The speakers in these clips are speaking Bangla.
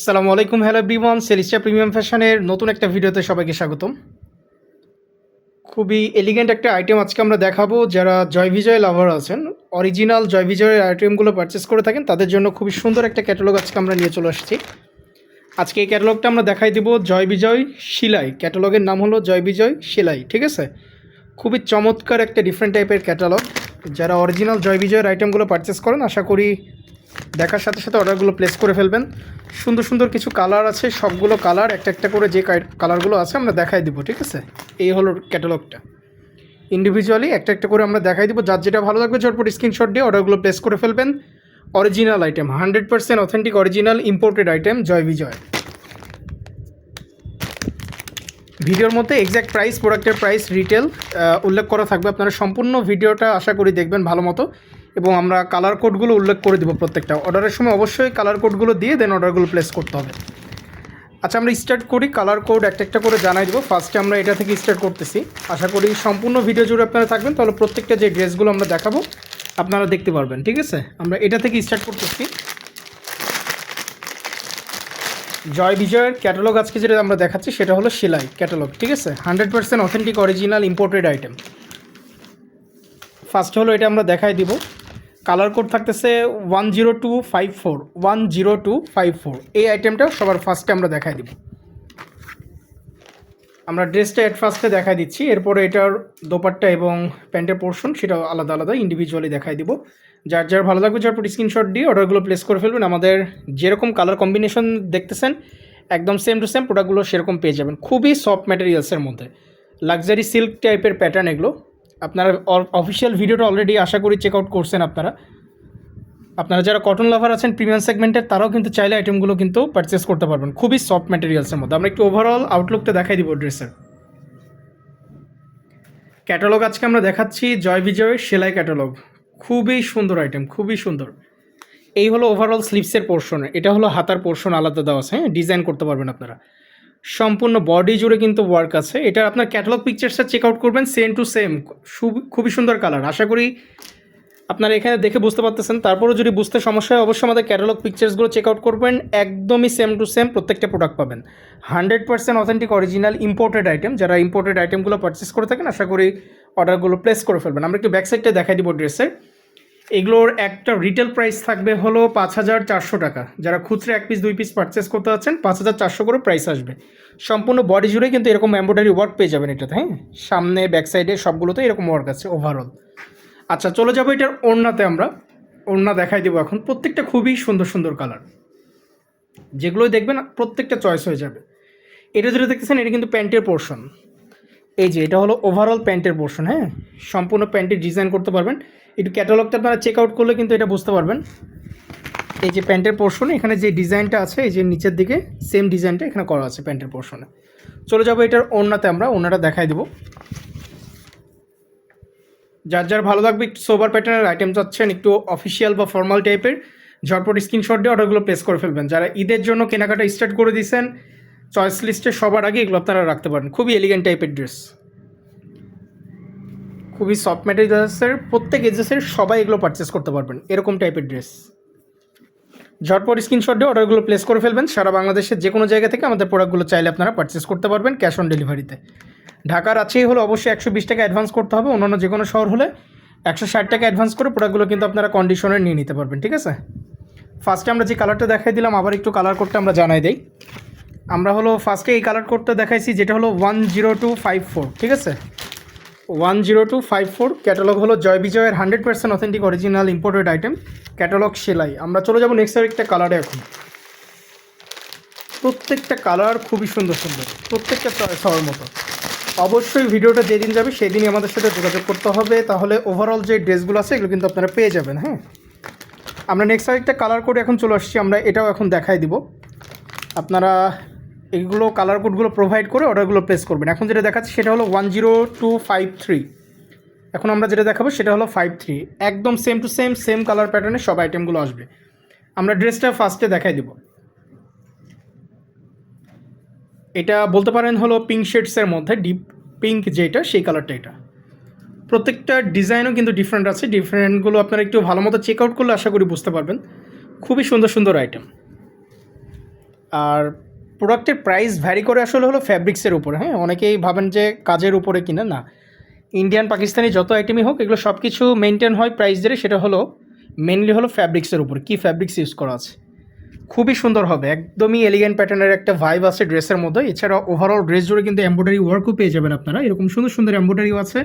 আসসালামু আলাইকুম, হ্যালো এভরিওয়ান সেলিস্টা প্রিমিয়াম ফ্যাশনের নতুন একটা ভিডিওতে সবাইকে স্বাগতম। খুবই এলিগেন্ট একটা আইটেম আজকে আমরা দেখাবো, যারা জয় বিজয় লাভার আছেন অরিজিনাল জয় বিজয়ের আইটেমগুলো পারচেস করে থাকেন, তাদের জন্য খুবই সুন্দর একটা ক্যাটালগ আজকে আমরা নিয়ে চলে আসছি। আজকে এই ক্যাটালগটা আমরা দেখাই দিব জয় বিজয় শিলাই ক্যাটালগের নাম হলো জয় বিজয় শিলাই ঠিক আছে? খুবই চমৎকার একটা ডিফারেন্ট টাইপের ক্যাটালগ যারা অরিজিনাল জয় বিজয়ের আইটেমগুলো পারচেস করেন, আশা করি দেখার সাথে সাথে অর্ডারগুলো প্লেস করে ফেলবেন। সুন্দর সুন্দর কিছু কালার আছে, সবগুলো কালার একটা একটা করে যে কালারগুলো আছে আমরা দেখাই দিব, ঠিক আছে? এই হলো ক্যাটালগটা ইন্ডিভিজুয়ালি একটা একটা করে আমরা দেখাই দিব, যার যেটা ভালো লাগবে ঝটপট স্ক্রিনশট দিয়ে অর্ডারগুলো প্লেস করে ফেলবেন। Original item hundred percent authentic original imported item Joy Bijoy. ভিডিওর মধ্যে এক্স্যাক্ট প্রাইস প্রোডাক্টের প্রাইস রিটেল উল্লেখ করা থাকবে। আপনারা সম্পূর্ণ ভিডিওটা আশা করি দেখবেন ভালো মতো। এবং আমরা কালার কোডগুলো উল্লেখ করে দিব প্রত্যেকটা অর্ডারের সময় অবশ্যই কালার কোডগুলো দিয়ে দেন অর্ডারগুলো প্লেস করতে হবে। আচ্ছা আমরা স্টার্ট করি কালার কোড একটা একটা করে জানাই দেবো। ফার্স্টে আমরা এটা থেকে স্টার্ট করতেছি। আশা করি সম্পূর্ণ ভিডিও জুড়ে আপনারা থাকবেন, তাহলে প্রত্যেকটা যে ড্রেসগুলো আমরা দেখাবো, আপনারা দেখতে পারবেন, ঠিক আছে? আমরা এটা থেকে স্টার্ট করতেছি। জয় বিজয়ের ক্যাটালগ আজকে যেটা আমরা দেখাচ্ছি, সেটা হলো সেলাই ক্যাটালগ ঠিক আছে? Hundred percent authentic original imported item first হলো এটা আমরা দেখাই দিব। কালার কোড থাকতেছে one zero two five four one zero two five four এই আইটেমটা সবার ফার্স্টে আমরা দেখাই দিব। আমরা ড্রেসটা এট ফার্স্টে দেখাই দিচ্ছি, এরপরে এটার দোপাট্টা এবং প্যান্টের পোর্শন সেটা আলাদা আলাদা ইন্ডিভিজুয়ালি দেখাই দিব। যার যার ভালো লাগবে যার স্ক্রিনশট দিয়ে অর্ডারগুলো প্লেস করে ফেলবেন, আমাদের যেরকম কালার কম্বিনেশন দেখতেছেন, একদম সেম টু সেম প্রোডাক্টগুলো সেরকম পেয়ে যাবেন। খুবই সফট ম্যাটেরিয়ালসের মধ্যে। লাক্সারি সিল্ক টাইপের প্যাটার্ন এগুলো। আপনারা অফিসিয়াল ভিডিওটা অলরেডি আশা করি চেক আউট করছেন আপনারা। আপনারা যারা কটন লাভার আছেন প্রিমিয়াম সেগমেন্টের তারাও কিন্তু চাইলে আইটেমগুলো কিন্তু পারচেস করতে পারবেন। খুবই সফট ম্যাটেরিয়ালসের মধ্যে। আমরা একটু ওভারঅল আউটলুকটা দেখাই দিব ড্রেসের ক্যাটালগ আজকে আমরা দেখাচ্ছি জয় বিজয়ের সেলাই ক্যাটালগ খুবই সুন্দর আইটেম খুবই সুন্দর। এই হলো ওভারঅল স্লিপসের পোর্শন এটা হলো হাতার পোর্শন আলাদা দেওয়া আছে হ্যাঁ? ডিজাইন করতে পারবেন আপনারা। সম্পূর্ণ বডি জুড়ে কিন্তু ওয়ার্ক আছে। এটা আপনার ক্যাটালগ পিকচার্সটা চেক আউট করবেন সেম টু সেম খুবই সুন্দর কালার আশা করি আপনারা এখানে দেখে বুঝতে পারতেছেন। তারপরেও যদি বুঝতে সমস্যা হয়, অবশ্যই আমাদের ক্যাটালগ পিকচার্সগুলো চেক আউট করবেন। একদমই সেম টু সেম প্রত্যেকটা প্রোডাক্ট পাবেন। Hundred percent authentic original imported item যারা ইম্পোর্টেড আইটেমগুলো পারচেস করে থাকেন, আশা করি অর্ডারগুলো প্লেস করে ফেলবেন। আমরা একটু ব্যাক সাইডটা দেখাই দিব ড্রেসের এগুলোর একটা রিটেল প্রাইস থাকবে হলো পাঁচ হাজার চারশো টাকা। যারা খুচরা এক পিস দুই পিস পারচেস করতে যাচ্ছেন, পাঁচ হাজার চারশো করে প্রাইস আসবে। সম্পূর্ণ বডি জুড়ে কিন্তু এরকম এম্ব্রয়ডারি ওয়ার্ক পেয়ে যাবেন এটাতে হ্যাঁ? সামনে ব্যাক সাইডে সবগুলোতে এরকম ওয়ার্ক আছে ওভারঅল আচ্ছা চলে যাব এটার ওড়নাতে আমরা। ওড়না দেখাই দেবো এখন। প্রত্যেকটা খুবই সুন্দর সুন্দর কালার যেগুলোই দেখবেন প্রত্যেকটা চয়েস হয়ে যাবে। এটা যেটা দেখতেছেন, এটা কিন্তু প্যান্টের পোর্শন এই যে, এটা হলো ওভারঅল প্যান্টের পোর্শন হ্যাঁ? সম্পূর্ণ প্যান্টের ডিজাইন করতে পারবেন। একটু ক্যাটালগটা আপনারা চেক আউট করলে কিন্তু এটা বুঝতে পারবেন। এই যে প্যান্টের পোর্শন এখানে যে ডিজাইনটা আছে, এই যে নিচের দিকে সেম ডিজাইনটা এখানে করা আছে প্যান্টের পোর্শনে চলে যাব এটার ওড়নাতে আমরা, ওড়নাটা দেখাই দেবো। যার যার ভালো লাগবে একটু সোবার প্যাটার্নের আইটেম চাচ্ছেন, একটু অফিসিয়াল বা ফর্মাল টাইপের ঝটপট স্ক্রিনশট দিয়ে অর্ডারগুলো প্লেস করে ফেলবেন। যারা ঈদের জন্য কেনাকাটা স্টার্ট করে দিয়েছেন চয়েস লিস্টে সবার আগে এগুলো আপনারা রাখতে পারেন। খুবই এলিগেন্ট টাইপের ড্রেস খুবই সফট ম্যাটেরিয়ালসের প্রত্যেক এজেসের সবাই এগুলো পারচেস করতে পারবেন, এরকম টাইপের ড্রেস ঝটপট স্ক্রিনশট দিয়ে অর্ডারগুলো প্লেস করে ফেলবেন, সারা বাংলাদেশের যে কোনো জায়গা থেকে আমাদের প্রোডাক্টগুলো চাইলে আপনারা পারচেস করতে পারবেন ক্যাশ অন ডেলিভারিতে ঢাকার আছেই হলো অবশ্যই একশো বিশ টাকা অ্যাডভান্স করতে হবে, অন্যান্য যে কোনো শহর হলে একশো ষাট টাকা অ্যাডভান্স করে প্রোডাক্টগুলো কিন্তু আপনারা কন্ডিশনে নিয়ে নিতে পারবেন, ঠিক আছে? ফার্স্টে আমরা যে কালারটা দেখাই দিলাম, আবার একটু কালার কোডটা আমরা জানাই দিই। আমরা হলো ফার্স্টে এই কালার কোডটা দেখাইছি, যেটা হলো one zero two five four ঠিক আছে? One zero two five four catalogue হলো জয় বিজয়ের hundred percent authentic original imported item catalogue সেলাই। আমরা চলে যাব নেক্সট আরেকটা কালারে এখন। প্রত্যেকটা কালার খুবই সুন্দর সুন্দর, প্রত্যেকটা হওয়ার মতো। অবশ্যই ভিডিওটা যেদিন যাবে সেদিনই আমাদের সাথে যোগাযোগ করতে হবে, তাহলে ওভারঅল যে ড্রেসগুলো আছে এগুলো কিন্তু আপনারা পেয়ে যাবেন হ্যাঁ? আমরা নেক্সট আরেকটা কালার কোড এখন চলে আসছি, আমরা এটাও এখন দেখাই দিব। আপনারা এইগুলো কালার কোডগুলো প্রোভাইড করে অর্ডারগুলো প্লেস করবেন। এখন যেটা দেখাচ্ছি সেটা হলো one zero two five three এখন আমরা যেটা দেখাবো সেটা হলো ফাইভ থ্রি একদম same to same same colour প্যাটার্নে সব আইটেমগুলো আসবে। আমরা ড্রেসটা ফার্স্টে দেখাই দিব। এটা বলতে পারেন হলো পিঙ্ক শেডসের মধ্যে ডিপ পিঙ্ক যেটা, সেই কালারটা এটা। প্রত্যেকটা ডিজাইনও কিন্তু ডিফারেন্ট আছে। ডিফারেন্টগুলো আপনারা একটু ভালো মতো চেক আউট করলে আশা করি বুঝতে পারবেন। খুবই সুন্দর সুন্দর আইটেম আর প্রোডাক্টের প্রাইস ভ্যারি করে আসলে হলো ফ্যাব্রিক্সের উপরে। হ্যাঁ অনেকেই ভাবেন যে কাজের উপরে কিনা, না। ইন্ডিয়ান পাকিস্তানি যত আইটেমই হোক, এগুলো সব কিছু মেনটেন হয় প্রাইস ধরে, সেটা হলো মেনলি হলো ফ্যাব্রিক্সের উপর। কী ফ্যাব্রিক্স ইউজ করা আছে? খুবই সুন্দর হবে, একদমই এলিগেন্ট প্যাটার্নের একটা ভাইব আছে ড্রেসের মধ্যে। এছাড়া ওভারঅল ড্রেস জুড়ে কিন্তু এম্ব্রয়ডারি ওয়ার্কও পেয়ে যাবেন আপনারা। এরকম সুন্দর সুন্দর এম্ব্রয়ডারিও আছে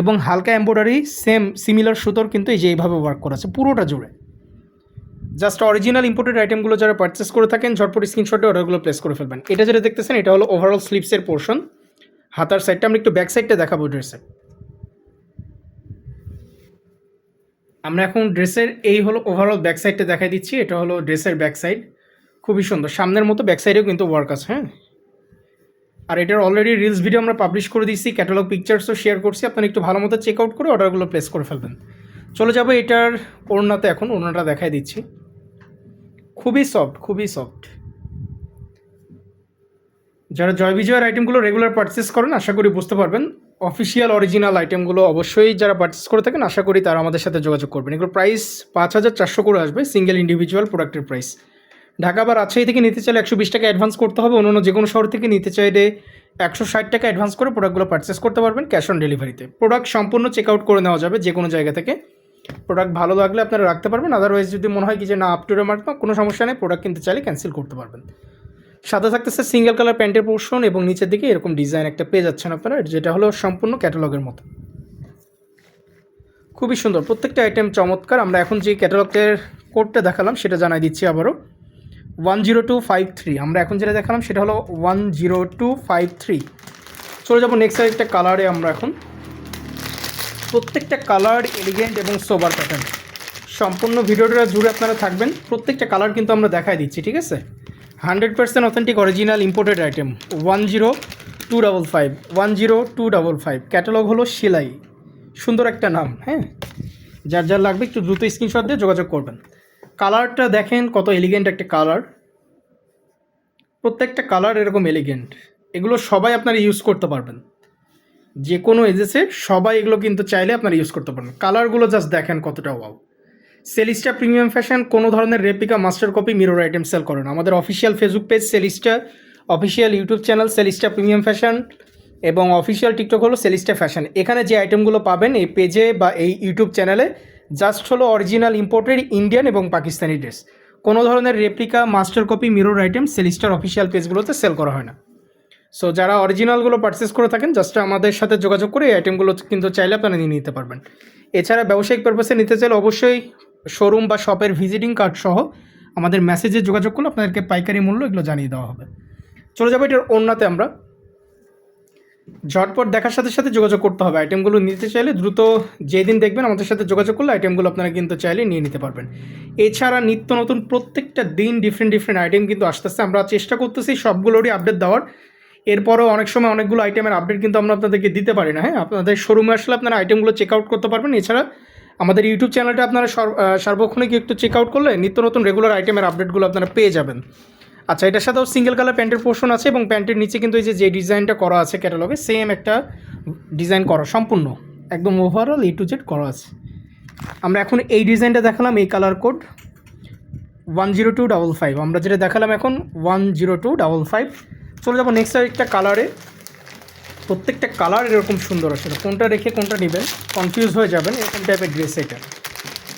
এবং হালকা এম্ব্রয়ডারি সেম সিমিলার সুতোর কিন্তু এই যে এইভাবে ওয়ার্ক করা আছে, পুরোটা জুড়ে। জাস্ট অরিজিনাল ইম্পোর্টেড আইটেমগুলো যারা পারচেস করে থাকেন, ঝটপট স্ক্রিনশটে অর্ডারগুলো প্লেস করে ফেলবেন। এটা যেটা দেখতেছেন, এটা হলো ওভারঅল স্লিপসের পোর্শন হাতার সাইডটা আমরা একটু ব্যাক সাইডটা দেখাবো ড্রেসের আমরা এখন ড্রেসের এই হলো ওভারঅল ব্যাক সাইডটা দেখাই দিচ্ছি, এটা হলো ড্রেসের ব্যাক সাইড খুবই সুন্দর। সামনের মতো ব্যাক সাইডেও কিন্তু ওয়ার্ক আছে হ্যাঁ? আর এটার অলরেডি রিলস ভিডিও আমরা পাবলিশ করে দিচ্ছি ক্যাটালগ পিকচার্সও শেয়ার করছি। আপনারা একটু ভালো মতো চেক আউট করে অর্ডারগুলো প্লেস করে ফেলবেন। চলে যাব এটার ওড়নাতে এখন, ওড়নাটা দেখাই দিচ্ছি। খুবই সফট খুবই সফট যারা জয় বিজয়ের আইটেমগুলো রেগুলার পারচেস করেন, আশা করি বুঝতে পারবেন। অফিসিয়াল অরিজিনাল আইটেমগুলো অবশ্যই যারা পারচেস করে থাকেন, আশা করি তারা আমাদের সাথে যোগাযোগ করবেন। এগুলো প্রাইস পাঁচ হাজার চারশো করে আসবে সিঙ্গেল ইন্ডিভিজুয়াল প্রোডাক্টের প্রাইস ঢাকা বা রাজশাহী থেকে নিতে চাইলে একশো বিশ টাকা অ্যাডভান্স করতে হবে অন্য যে কোনো শহর থেকে নিতে চাইলে একশো ষাট টাকা অ্যাডভান্স করে প্রোডাক্টগুলো পারচেস করতে পারবেন ক্যাশ অন ডেলিভারিতে প্রোডাক্ট সম্পূর্ণ চেক আউট করে নেওয়া যাবে যে কোনো জায়গা থেকে। প্রোডাক্ট ভালো লাগলে আপনারা রাখতে পারবেন আদারওয়াইজ যদি মনে হয় কি যে না আপ টু মার্ক কোনো সমস্যা নেই প্রোডাক্ট কিনতে চাইলে ক্যান্সেল করতে পারবেন। সাথে থাকতেছে সিঙ্গেল কালার প্যান্টের পোর্শন এবং নিচের দিকে এরকম ডিজাইন একটা পেয়ে যাচ্ছেন আপনারা, যেটা হলো সম্পূর্ণ ক্যাটালগের মতো। খুবই সুন্দর, প্রত্যেকটা আইটেম চমৎকার, আমরা এখন যে ক্যাটালগের কোডটা দেখালাম, সেটা জানাই দিচ্ছি আবারও। One zero two five three আমরা এখন যেটা দেখালাম, সেটা হলো one zero two five three চলে যাব নেক্সট একটা কালারে আমরা এখন। প্রত্যেকটা কালার এলিগেন্ট এবং সোবার প্যাটার্ন সম্পূর্ণ ভিডিওটা জুড়ে আপনারা থাকবেন, প্রত্যেকটা কালার কিন্তু আমরা দেখাই দিচ্ছি, ঠিক আছে? Hundred percent authentic original imported item one zero two double five one zero two double five catalogue হলো সেলাই। সুন্দর একটা নাম হ্যাঁ? যার যার লাগবে একটু দ্রুত স্ক্রিনশট দিয়ে যোগাযোগ করবেন। কালারটা দেখেন কত এলিগেন্ট একটা কালার প্রত্যেকটা কালার এরকম এলিগেন্ট এগুলো সবাই আপনারা ইউজ করতে পারবেন। যে কোনো এজেসে সবাই এগুলো কিন্তু চাইলে আপনারা ইউজ করতে পারবেন। কালারগুলো জাস্ট দেখেন কতটা ওয়াও সেলিস্টা প্রিমিয়াম ফ্যাশন কোনো ধরনের replica master copy mirror item sell করে না। আমাদের official Facebook page Celista official YouTube channel Celista premium fashion এবং অফিসিয়াল টিকটক হলো সেলিস্টা ফ্যাশন এখানে যে আইটেমগুলো পাবেন এই পেজে বা এই ইউটিউব চ্যানেলে জাস্ট হলো অরিজিনাল ইম্পোর্টেড ইন্ডিয়ান এবং পাকিস্তানি ড্রেস কোনো ধরনের replica master copy mirror item সেলিস্টার official পেজগুলোতে সেল করা হয় না। সো যারা অরিজিনালগুলো পারচেস করে থাকেন জাস্ট আমাদের সাথে যোগাযোগ করে এই আইটেমগুলো কিন্তু চাইলে আপনারা নিয়ে নিতে পারবেন। এছাড়া ব্যবসায়িক পারপাসে নিতে চাইলে অবশ্যই শোরুম বা শপের ভিজিটিং কার্ড সহ আমাদের মেসেজে যোগাযোগ করলে আপনাদেরকে পাইকারি মূল্য এগুলো জানিয়ে দেওয়া হবে। চলে যাব এটার অন্যতে আমরা। ঝটপট দেখার সাথে সাথে যোগাযোগ করতে হবে। আইটেমগুলো নিতে চাইলে দ্রুত যেদিন দেখবেন আমাদের সাথে যোগাযোগ করলে আইটেমগুলো আপনারা কিন্তু চাইলে নিয়ে নিতে পারবেন। এছাড়া নিত্য নতুন প্রত্যেকটা দিন ডিফারেন্ট ডিফারেন্ট আইটেম কিন্তু আসতে আমরা চেষ্টা করতেছি সবগুলোরই আপডেট দেওয়ার। এরপরও অনেক সময় অনেকগুলো আইটেমের আপডেট কিন্তু আমরা আপনাদেরকে দিতে পারি না হ্যাঁ? আপনাদের শোরুমে আসলে আপনারা আইটেমগুলো চেক আউট করতে পারবেন। এছাড়া আমাদের ইউটিউব চ্যানেলটা আপনারা সার্বক্ষণিক একটু চেক আউট করলে নিত্য নতুন রেগুলার আইটেমের আপডেটগুলো আপনারা পেয়ে যাবেন। আচ্ছা এটার সাথেও সিঙ্গেল কালার প্যান্টের পোর্শন আছে এবং প্যান্টের নিচে কিন্তু এই যে যে ডিজাইনটা করা আছে ক্যাটালগে সেম একটা ডিজাইন করা, সম্পূর্ণ, একদম ওভারঅল এ টু জেড করা আছে। আমরা এখন এই ডিজাইনটা দেখালাম, এই colour code one zero two double five আমরা যেটা দেখালাম এখন one zero two double five চলে যাব নেক্সট একটা কালারে প্রত্যেকটা কালার এরকম সুন্দর আছে কোনটা রেখে কোনটা নেবেন কনফিউজ হয়ে যাবেন এরকম টাইপের ড্রেস এটা।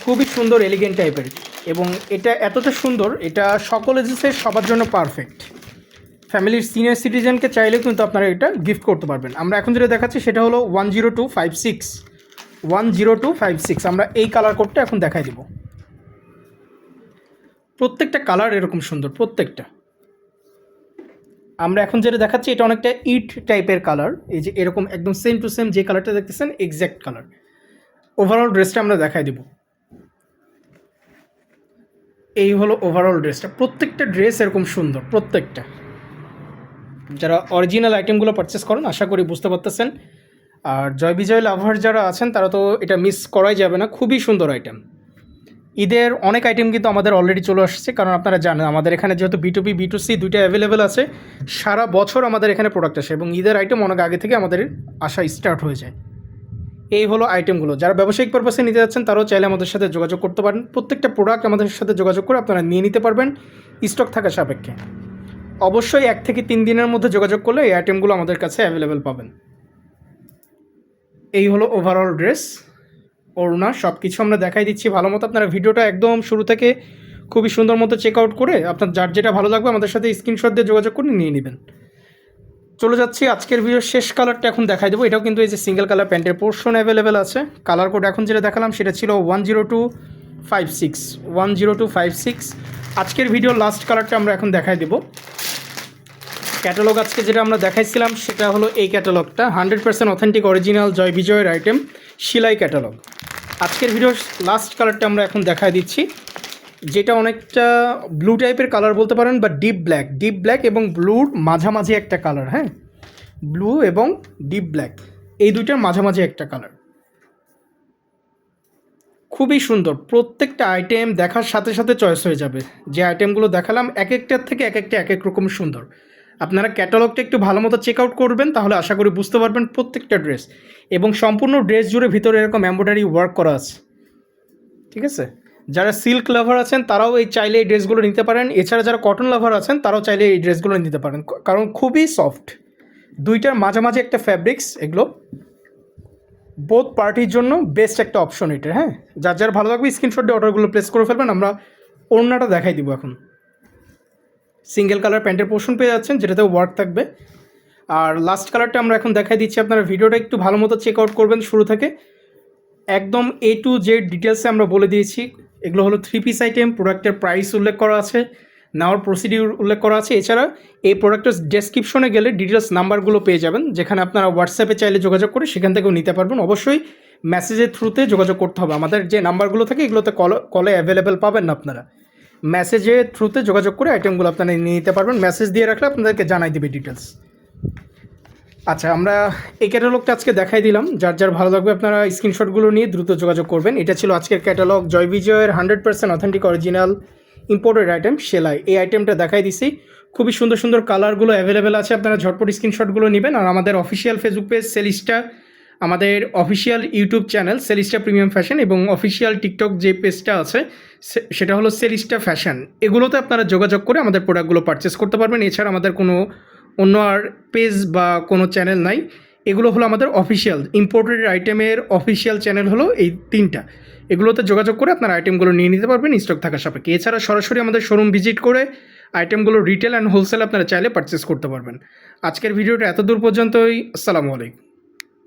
খুবই সুন্দর এলিগেন্ট টাইপের এবং এটা এতটা সুন্দর, এটা সকল এজেসের সবার জন্য পারফেক্ট ফ্যামিলির সিনিয়র সিটিজেনকে চাইলেও কিন্তু আপনারা এটা গিফট করতে পারবেন। আমরা এখন যেটা দেখাচ্ছি সেটা হলো one zero two five six one zero two five six আমরা এই কালার কোডটা এখন দেখাই দিব। প্রত্যেকটা কালার এরকম সুন্দর, প্রত্যেকটা। আমরা এখন যেটা দেখাচ্ছি, এটা অনেকটা ইট টাইপের কালার এই যে এরকম একদম সেম টু সেম যে কালারটা দেখতেছেন এক্স্যাক্ট কালার ওভারঅল ড্রেসটা আমরা দেখাই দেব। এই হলো ওভারঅল ড্রেসটা প্রত্যেকটা ড্রেস এরকম সুন্দর, প্রত্যেকটা। যারা অরিজিনাল আইটেমগুলো পারচেস করেন, আশা করি বুঝতে পারতেছেন। আর জয় বিজয় লাভার যারা আছেন, তারা তো এটা মিস করাই যাবে না। খুবই সুন্দর আইটেম ঈদের অনেক আইটেম কিন্তু আমাদের অলরেডি চলে আসছে, কারণ আপনারা জানেন আমাদের এখানে যেহেতু B to B B to C দুইটা অ্যাভেলেবেল আছে, সারা বছর আমাদের এখানে প্রোডাক্ট আসে এবং ঈদের আইটেম অনেক আগে থেকে আমাদের আসা স্টার্ট হয়ে যায়। এই হলো আইটেমগুলো যারা ব্যবসায়িক পারপাসে নিতে যাচ্ছেন, তারাও চাইলে আমাদের সাথে যোগাযোগ করতে পারেন। প্রত্যেকটা প্রোডাক্ট আমাদের সাথে যোগাযোগ করে আপনারা নিয়ে নিতে পারবেন স্টক থাকা সাপেক্ষে। অবশ্যই এক থেকে তিন দিনের মধ্যে যোগাযোগ করলে এই আইটেমগুলো আমাদের কাছে অ্যাভেলেবেল পাবেন। এই হলো ওভারঅল ড্রেস ওড়না সব কিছু আমরা দেখাই দিচ্ছি। ভালো মতো আপনারা ভিডিওটা একদম শুরু থেকে খুবই সুন্দর মতো চেক আউট করে আপনার যার যেটা ভালো লাগবে আমাদের সাথে স্ক্রিনশট দিয়ে যোগাযোগ করে নিয়ে নেবেন। চলে যাচ্ছি আজকের ভিডিওর শেষ কালারটা এখন দেখাই দেবো। এটাও কিন্তু এই যে সিঙ্গেল কালার প্যান্টের পোর্শন অ্যাভেলেবেল আছে। কালার কোড এখন যেটা দেখালাম সেটা ছিল one zero two five six one zero two five six আজকের ভিডিওর লাস্ট কালারটা আমরা এখন দেখাই দেবো। ক্যাটালগ আজকে যেটা আমরা দেখাইছিলাম সেটা হলো এই ক্যাটালগটা hundred percent authentic original Joy বিজয়ের আইটেম সিলাই ক্যাটালগ আজকের ভিডিওর লাস্ট কালারটা আমরা এখন দেখাই দিচ্ছি। যেটা অনেকটা ব্লু টাইপের কালার বলতে পারেন বা ডিপ ব্ল্যাক ডিপ ব্ল্যাক এবং ব্লুর মাঝামাঝি একটা কালার হ্যাঁ? ব্লু এবং ডিপ ব্ল্যাক এই দুইটার মাঝামাঝি একটা কালার খুবই সুন্দর। প্রত্যেকটা আইটেম দেখার সাথে সাথে চয়েস হয়ে যাবে। যে আইটেমগুলো দেখালাম, এক একটার থেকে এক একটা এক এক রকম সুন্দর। আপনারা ক্যাটালগটা একটু ভালো মতো চেক আউট করবেন, তাহলে আশা করি বুঝতে পারবেন প্রত্যেকটা ড্রেস এবং সম্পূর্ণ ড্রেস জুড়ে ভিতরে এরকম এম্ব্রয়ডারি ওয়ার্ক করা আছে। ঠিক আছে? যারা সিল্ক লাভার আছেন, তারাও এই চাইলে এই ড্রেসগুলো নিতে পারেন। এছাড়া যারা কটন লাভার আছেন, তারাও চাইলে এই ড্রেসগুলো নিতে পারেন। কারণ খুবই সফট দুইটার মাঝামাঝি একটা ফ্যাব্রিক্স এগুলো। বোথ পার্টির জন্য বেস্ট একটা অপশন এটা হ্যাঁ? যার যার ভালো লাগবে স্ক্রিনশট দিয়ে অর্ডারগুলো প্লেস করে ফেলবেন। আমরা ওড়নাটা দেখাই দিব এখন। সিঙ্গেল কালার প্যান্টের পোর্শন পেয়ে যাচ্ছেন যেটাতে ওয়ার্ক থাকবে। আর লাস্ট কালারটা আমরা এখন দেখাই দিচ্ছি আপনারা, ভিডিওটা একটু ভালো মতো চেক আউট করবেন শুরু থেকে। একদম এ টু জেড ডিটেলসে আমরা বলে দিয়েছি, এগুলো হলো থ্রি পিস আইটেম প্রোডাক্টের প্রাইস উল্লেখ করা আছে নেওয়ার প্রসিডিউর উল্লেখ করা আছে। এছাড়া এই প্রোডাক্টের ডেসক্রিপশনে গেলে ডিটেলস নাম্বারগুলো পেয়ে যাবেন, যেখানে আপনারা হোয়াটসঅ্যাপে চাইলে যোগাযোগ করে সেখান থেকেও নিতে পারবেন। অবশ্যই মেসেজের থ্রুতে যোগাযোগ করতে হবে। আমাদের যে নাম্বারগুলো থাকে, এগুলোতে কল কলে অ্যাভেলেবেল পাবেন না আপনারা। মেসেজের থ্রুতে যোগাযোগ করে আইটেমগুলো আপনারা নিয়ে নিতে পারবেন। মেসেজ দিয়ে রাখলে আপনাদেরকে জানাই দেবে ডিটেলস আচ্ছা আমরা এই ক্যাটালগটা আজকে দেখাই দিলাম। যার যার ভালো লাগবে আপনারা স্ক্রিনশটগুলো নিয়ে দ্রুত যোগাযোগ করবেন। এটা ছিল আজকের ক্যাটালগ জয় বিজয়ের hundred percent authentic original imported item সেলাই। এই আইটেমটা দেখাই দিছি। খুবই সুন্দর সুন্দর কালারগুলো অ্যাভেলেবেল আছে। আপনারা ঝটপট স্ক্রিনশটগুলো নেবেন। আর আমাদের অফিসিয়াল ফেসবুক পেজ সেলিস্টা আমাদের official YouTube channel Celista premium fashion এবং অফিসিয়াল টিকটক যে পেজটা আছে সেটা হলো সেলিস্টা ফ্যাশন এগুলোতে আপনারা যোগাযোগ করে আমাদের প্রোডাক্টগুলো পারচেস করতে পারবেন। এছাড়া আমাদের কোনো অন্য আর পেজ বা কোনো চ্যানেল নাই। এগুলো হলো আমাদের অফিসিয়াল ইম্পোর্টেড আইটেমের অফিসিয়াল চ্যানেল হলো এই তিনটা। এগুলোতে যোগাযোগ করে আপনার আইটেমগুলো নিয়ে নিতে পারবেন স্টক থাকা সাপেক্ষে। এছাড়া সরাসরি আমাদের শোরুম ভিজিট করে আইটেমগুলো রিটেল অ্যান্ড হোলসেল আপনারা চাইলে পারচেস করতে পারবেন। আজকের ভিডিওটা এত দূর পর্যন্তই। আসসালামু আলাইকুম।